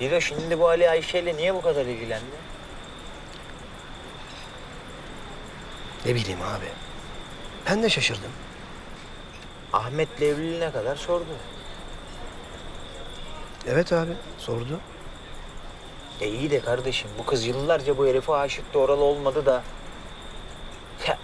Bir de şimdi bu Ali Ayşe'yle niye bu kadar ilgilendi? Ne bileyim abi. Ben de şaşırdım. Ahmet'le evliliğine kadar sordu. Evet abi sordu. E iyi de kardeşim bu kız yıllarca bu herife aşıktı oralı olmadı da. Ya